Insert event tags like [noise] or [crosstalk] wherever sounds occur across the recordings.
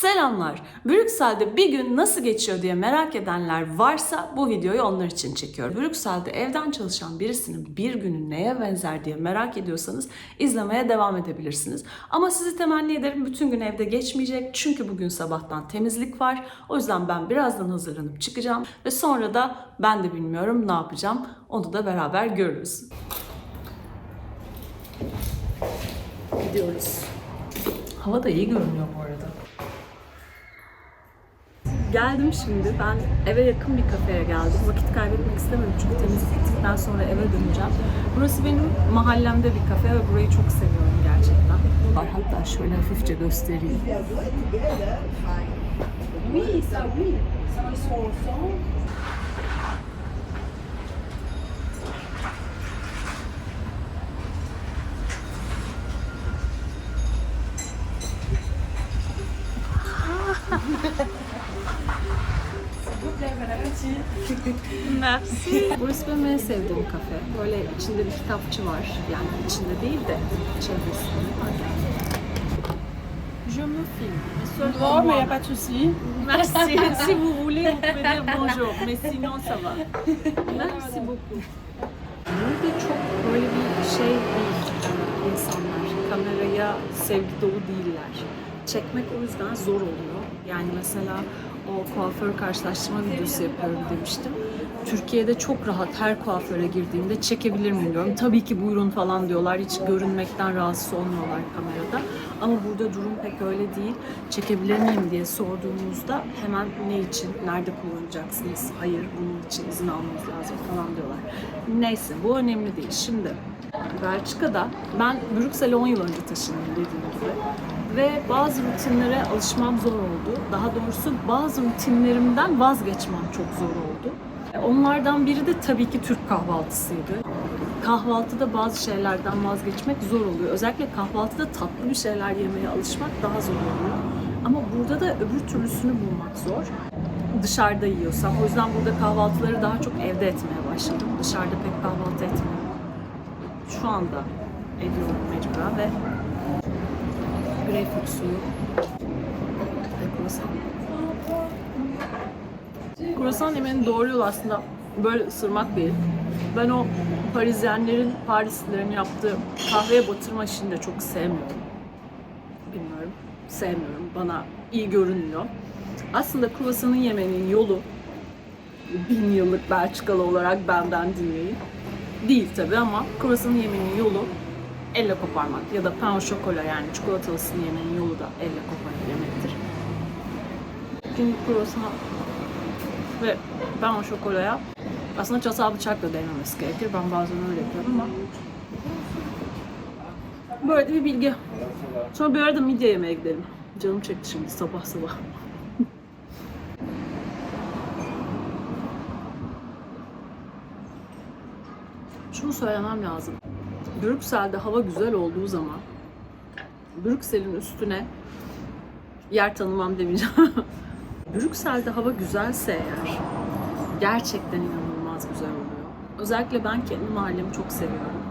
Selamlar. Brüksel'de bir gün nasıl geçiyor diye merak edenler varsa bu videoyu onlar için çekiyorum. Brüksel'de evden çalışan birisinin bir günü neye benzer diye merak ediyorsanız izlemeye devam edebilirsiniz. Ama sizi temenni ederim bütün gün evde geçmeyecek. Çünkü bugün sabahtan temizlik var. O yüzden ben birazdan hazırlanıp çıkacağım ve sonra da ben de bilmiyorum ne yapacağım. Onu da beraber görürüz. Gidiyoruz. Hava da iyi görünüyor bu arada. Geldim şimdi. Ben eve yakın bir kafeye geldim. Vakit kaybetmek istemedim çünkü temizlik bittikten sonra eve döneceğim. Burası benim mahallemde bir kafe ve burayı çok seviyorum gerçekten. Hatta şöyle hafifçe göstereyim. Burası benim en sevdiğim kafe. Böyle içinde bir kitapçı var. Yani içinde değil de çevresinde var. Je me filme. Non, mais il n'y a pas de souci. Merci. [laughs] si vous voulez, vous pouvez dire bonjour. Mais sinon, ça va. Merci beaucoup. Burada çok böyle bir şey değil insanlar. Kameraya sevgi dolu değiller. Çekmek o yüzden zor oluyor. Yani mesela o kuaför karşılaştırma videosu yapıyorum demiştim. Türkiye'de çok rahat her kuaföre girdiğimde çekebilir miyim diyorum. Tabii ki buyurun falan diyorlar. Hiç görünmekten rahatsız olmuyorlar kamerada. Ama burada durum pek öyle değil. Çekebilir miyim diye sorduğumuzda hemen ne için, nerede kullanacaksınız, hayır bunun için izin almanız lazım falan diyorlar. Neyse bu önemli değil. Şimdi Belçika'da ben Brüksel'e 10 yıl önce taşındım dediğim gibi. Ve bazı rutinlere alışmam zor oldu. Daha doğrusu bazı rutinlerimden vazgeçmem çok zor oldu. Onlardan biri de tabii ki Türk kahvaltısıydı. Kahvaltıda bazı şeylerden vazgeçmek zor oluyor. Özellikle kahvaltıda tatlı bir şeyler yemeye alışmak daha zor oluyor. Ama burada da öbür türlüsünü bulmak zor. Dışarıda yiyorsam. O yüzden burada kahvaltıları daha çok evde etmeye başladım. Dışarıda pek kahvaltı etmiyorum. Şu anda ediyorum mecburen ve greyfurt suyu ve kruvasan. Kruvasan yemenin doğru aslında böyle ısırmak değil. Ben o Parisyenlerin, Parislilerin yaptığı kahveye batırma işini de çok sevmiyorum. Bilmiyorum, sevmiyorum. Bana iyi görünmüyor. Aslında kruvasanın yemenin yolu bin yıllık Belçikalı olarak benden dinleyin. Değil tabi ama kruvasanın yemenin yolu elle koparmak ya da pain au chocolat yani çikolatalısını yemenin yolu da elle koparıp yemektir. Çünkü kruvasan ve pain au chocolat'a aslında çatal bıçakla değmemesi gerekir. Ben bazen öyle yapıyorum ama böyle bir bilgi. Sonra bir arada midye yemeye gidelim. Canım çekti şimdi sabah sabah. Şunu söylemem lazım. Brüksel'de hava güzel olduğu zaman Brüksel'in üstüne yer tanımam demeyeceğim. [laughs] Brüksel'de hava güzelse eğer gerçekten inanılmaz güzel oluyor. Özellikle ben kendi mahallemi çok seviyorum.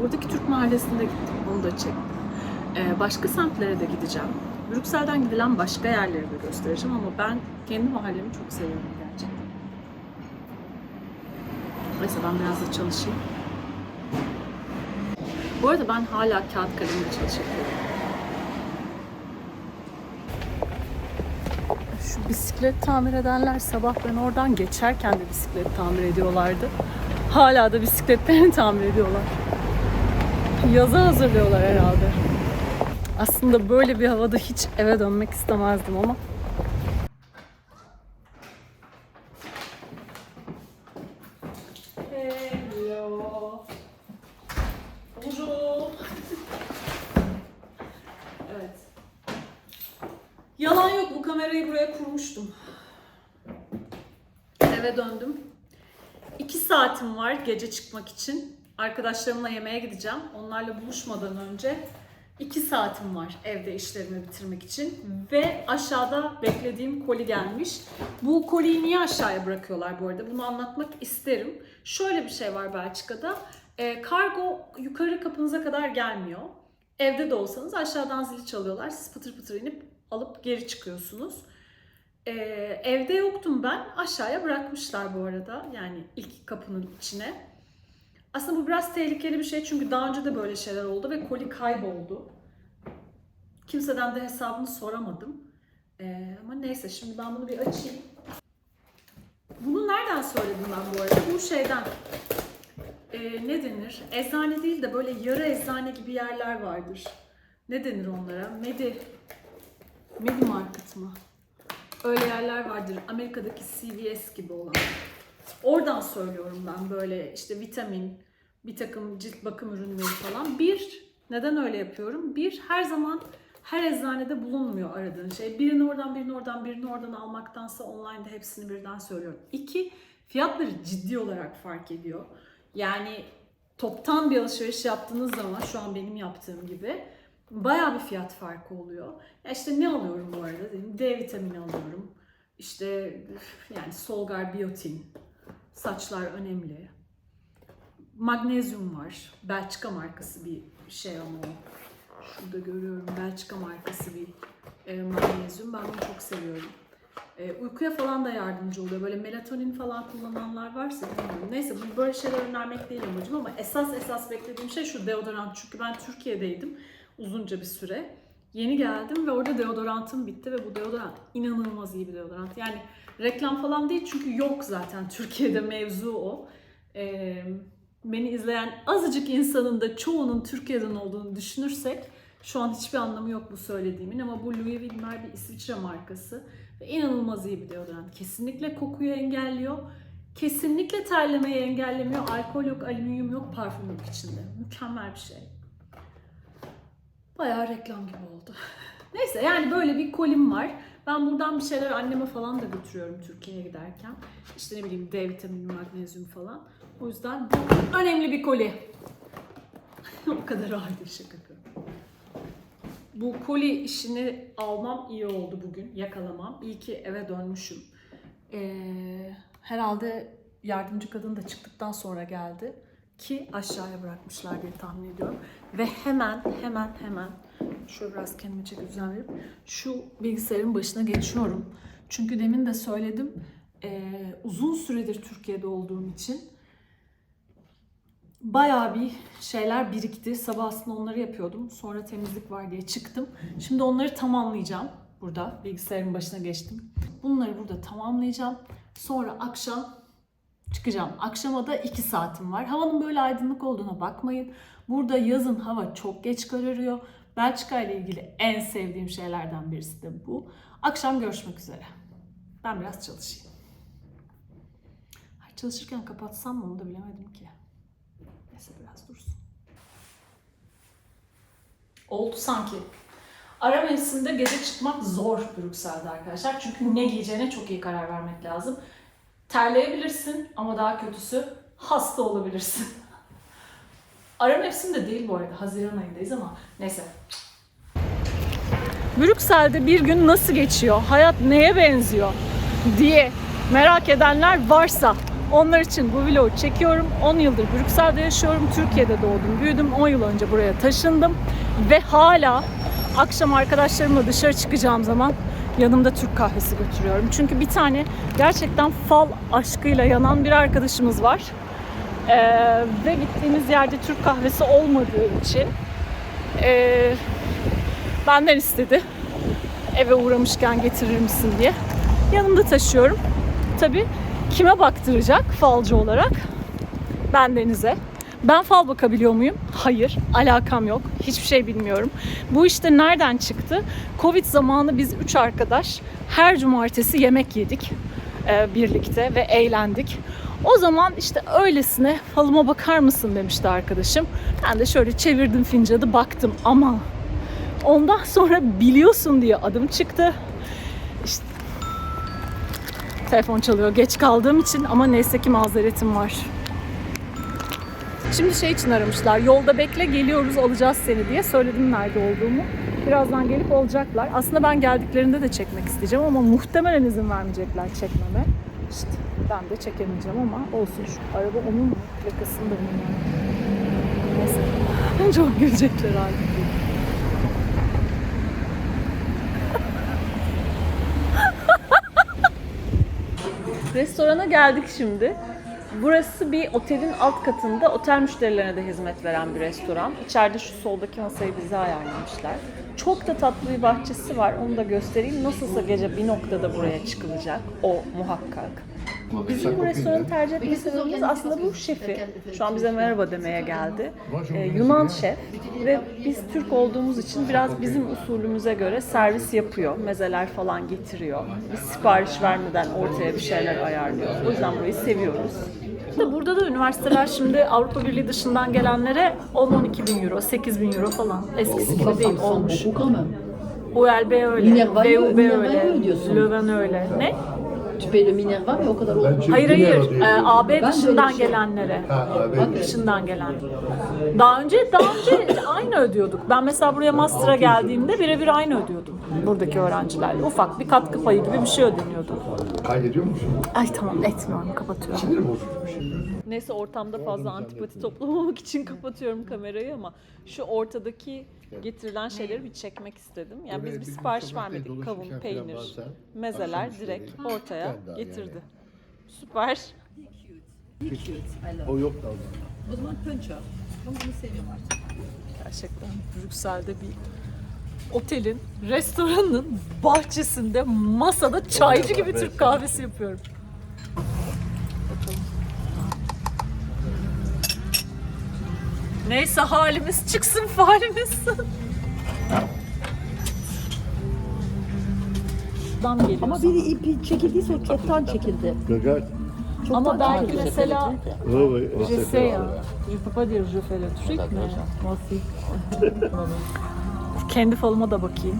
Buradaki Türk mahallesinde gittim, onu da çektim. Ee, başka semtlere de gideceğim. Brüksel'den gidilen başka yerleri de göstereceğim ama ben kendi mahallemi çok seviyorum gerçekten. Neyse ben biraz da çalışayım. Bu arada ben hala kağıt kalemle çalışıyorum. Şu bisiklet tamir edenler sabah ben oradan geçerken de bisiklet tamir ediyorlardı. Hala da bisikletlerini [laughs] tamir ediyorlar. Yaza hazırlıyorlar herhalde. Aslında böyle bir havada hiç eve dönmek istemezdim ama Hello. Bonjour. evet. Yalan yok bu kamerayı buraya kurmuştum. Eve döndüm. İki saatim var gece çıkmak için. Arkadaşlarımla yemeğe gideceğim. Onlarla buluşmadan önce iki saatim var evde işlerimi bitirmek için. Ve aşağıda beklediğim koli gelmiş. Bu koliyi niye aşağıya bırakıyorlar bu arada? Bunu anlatmak isterim. Şöyle bir şey var Belçika'da. E, kargo yukarı kapınıza kadar gelmiyor. Evde de olsanız aşağıdan zili çalıyorlar. Siz pıtır pıtır inip alıp geri çıkıyorsunuz. Ee, evde yoktum ben. Aşağıya bırakmışlar bu arada. Yani ilk kapının içine. Aslında bu biraz tehlikeli bir şey çünkü daha önce de böyle şeyler oldu ve koli kayboldu. Kimseden de hesabını soramadım. Ee, ama neyse şimdi ben bunu bir açayım. Bunu nereden söyledim ben bu arada? Bu şeyden. Ee, ne denir? Eczane değil de böyle yarı eczane gibi yerler vardır. Ne denir onlara? Medi. Medi Market mı? Öyle yerler vardır. Amerika'daki CVS gibi olan. Oradan söylüyorum ben böyle işte vitamin, bir takım cilt bakım ürünleri falan. Bir, neden öyle yapıyorum? Bir, her zaman her eczanede bulunmuyor aradığın şey. Birini oradan, birini oradan, birini oradan almaktansa online'da hepsini birden söylüyorum. İki, fiyatları ciddi olarak fark ediyor. Yani toptan bir alışveriş yaptığınız zaman şu an benim yaptığım gibi bayağı bir fiyat farkı oluyor. Ya işte ne alıyorum bu arada? D vitamini alıyorum. İşte yani Solgar Biotin. Saçlar önemli. Magnezyum var. Belçika markası bir şey ama o. Şurada görüyorum Belçika markası bir e, magnezyum. Ben bunu çok seviyorum. E, uykuya falan da yardımcı oluyor. Böyle melatonin falan kullananlar varsa bilmiyorum. Neyse bu böyle şeyler önermek değil amacım ama esas esas beklediğim şey şu deodorant. Çünkü ben Türkiye'deydim uzunca bir süre. Yeni geldim ve orada deodorantım bitti ve bu deodorant inanılmaz iyi bir deodorant. Yani reklam falan değil çünkü yok zaten Türkiye'de [laughs] mevzu o. Ee, beni izleyen azıcık insanın da çoğunun Türkiye'den olduğunu düşünürsek şu an hiçbir anlamı yok bu söylediğimin ama bu Louis Wilmer bir İsviçre markası ve inanılmaz iyi bir deodorant. Kesinlikle kokuyu engelliyor. Kesinlikle terlemeyi engellemiyor. Alkol yok, alüminyum yok, parfüm yok içinde. Mükemmel bir şey. Bayağı reklam gibi oldu. Neyse yani böyle bir kolim var. Ben buradan bir şeyler anneme falan da götürüyorum Türkiye'ye giderken. İşte ne bileyim D vitamini, magnezyum falan. O yüzden önemli bir koli. [laughs] o kadar ağır bir şaka yapıyorum. Bu koli işini almam iyi oldu bugün. Yakalamam. İyi ki eve dönmüşüm. Ee, herhalde yardımcı kadın da çıktıktan sonra geldi. Ki aşağıya bırakmışlar diye tahmin ediyorum. Ve hemen hemen hemen şöyle biraz kendime çeki düzen verip şu bilgisayarın başına geçiyorum. Çünkü demin de söyledim ee, uzun süredir Türkiye'de olduğum için bayağı bir şeyler birikti. Sabah aslında onları yapıyordum. Sonra temizlik var diye çıktım. Şimdi onları tamamlayacağım. Burada bilgisayarın başına geçtim. Bunları burada tamamlayacağım. Sonra akşam çıkacağım. Akşama da 2 saatim var. Havanın böyle aydınlık olduğuna bakmayın. Burada yazın hava çok geç kararıyor. Belçika ile ilgili en sevdiğim şeylerden birisi de bu. Akşam görüşmek üzere. Ben biraz çalışayım. Ay, Çalışırken kapatsam mı onu da bilemedim ki. Neyse biraz dursun. Oldu sanki. Ara mevsiminde gece çıkmak zor Brüksel'de arkadaşlar. Çünkü ne giyeceğine çok iyi karar vermek lazım. Terleyebilirsin ama daha kötüsü hasta olabilirsin. Ara mevsimde değil bu arada. Haziran ayındayız ama neyse. Brüksel'de bir gün nasıl geçiyor? Hayat neye benziyor? diye merak edenler varsa onlar için bu vlogu çekiyorum. 10 yıldır Brüksel'de yaşıyorum. Türkiye'de doğdum, büyüdüm. 10 yıl önce buraya taşındım. Ve hala akşam arkadaşlarımla dışarı çıkacağım zaman yanımda Türk kahvesi götürüyorum. Çünkü bir tane gerçekten fal aşkıyla yanan bir arkadaşımız var. Ee, ve gittiğimiz yerde Türk kahvesi olmadığı için ee, benden istedi. Eve uğramışken getirir misin diye. Yanımda taşıyorum. Tabii kime baktıracak falcı olarak? Ben Deniz'e. Ben fal bakabiliyor muyum? Hayır. Alakam yok. Hiçbir şey bilmiyorum. Bu işte nereden çıktı? Covid zamanı biz üç arkadaş her cumartesi yemek yedik e, birlikte ve eğlendik. O zaman işte öylesine falıma bakar mısın demişti arkadaşım. Ben de şöyle çevirdim fincanı baktım ama ondan sonra biliyorsun diye adım çıktı. İşte telefon çalıyor geç kaldığım için ama neyse ki mazeretim var. Şimdi şey için aramışlar. Yolda bekle geliyoruz alacağız seni diye söyledim nerede olduğumu. Birazdan gelip olacaklar. Aslında ben geldiklerinde de çekmek isteyeceğim ama muhtemelen izin vermeyecekler çekmeme. İşte ben de çekemeyeceğim ama olsun. Şu araba onun mu? Plakasını da onun Neyse. [laughs] Çok gülecekler artık. Restorana geldik şimdi. Burası bir otelin alt katında otel müşterilerine de hizmet veren bir restoran. İçeride şu soldaki masayı bize ayarlamışlar. Çok da tatlı bir bahçesi var. Onu da göstereyim. Nasılsa gece bir noktada buraya çıkılacak. O muhakkak. Bizim bu restoranı tercih etme sebebimiz aslında bu şefi. Şu an bize merhaba demeye geldi. Ee, Yunan şef ve biz Türk olduğumuz için biraz bizim usulümüze göre servis yapıyor. Mezeler falan getiriyor. Biz sipariş vermeden ortaya bir şeyler ayarlıyor. O yüzden burayı seviyoruz. Burada da üniversiteler şimdi Avrupa Birliği dışından gelenlere 10-12 bin euro, 8 bin euro falan. Eskisi gibi değil olmuş. ULB öyle, VUB öyle. Löwen öyle. Ne? Tu payes le Minerva mais o kadar olmuş. Hayır hayır, Ee, AB Ben öyle dışından şey- gelenlere. Ha, abi. dışından gelen. Daha önce daha önce aynı ödüyorduk. Ben mesela buraya master'a geldiğimde birebir aynı ödüyordum buradaki öğrencilerle. Ufak bir katkı payı gibi bir şey ödeniyordu. Kaydediyor musun? Ay tamam etmiyorum kapatıyorum. Sinir bozulmuş. Neyse ortamda fazla antipati toplamamak için kapatıyorum kamerayı ama şu ortadaki getirilen şeyleri bir çekmek istedim. Yani Oraya biz bir sipariş sokakta vermedik. dolaşırken Kavun, falan peynir, bazen mezeler akşam direkt üstleri ortaya ben daha getirdi. yani. Süper. O yok da. O zaman puncher. Ben bunu seviyorum artık. Gerçekten Brüksel'de bir otelin, restoranın bahçesinde masada çaycı gibi Türk kahvesi yapıyorum. Neyse halimiz çıksın falimiz. Buradan geliyorsun. Ama biri ipi çekildiyse o çoktan çekildi. Gagar. Çoktan Ama belki çekildi. mesela. Je sais, hein. je peux pas dire je fais le truc, mais moi aussi. Kendi falıma da bakayım.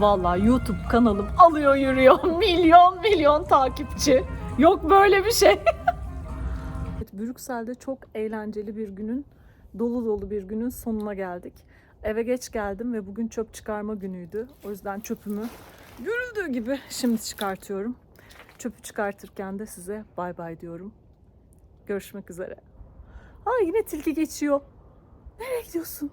Vallahi YouTube kanalım alıyor yürüyor. [laughs] Milyon milyon takipçi. Yok böyle bir şey. [laughs] evet, Brüksel'de çok eğlenceli bir günün, dolu dolu bir günün sonuna geldik. Eve geç geldim ve bugün çöp çıkarma günüydü. O yüzden çöpümü görüldüğü gibi şimdi çıkartıyorum. Çöpü çıkartırken de size bay bay diyorum. Görüşmek üzere. Aa yine tilki geçiyor. Nereye gidiyorsun?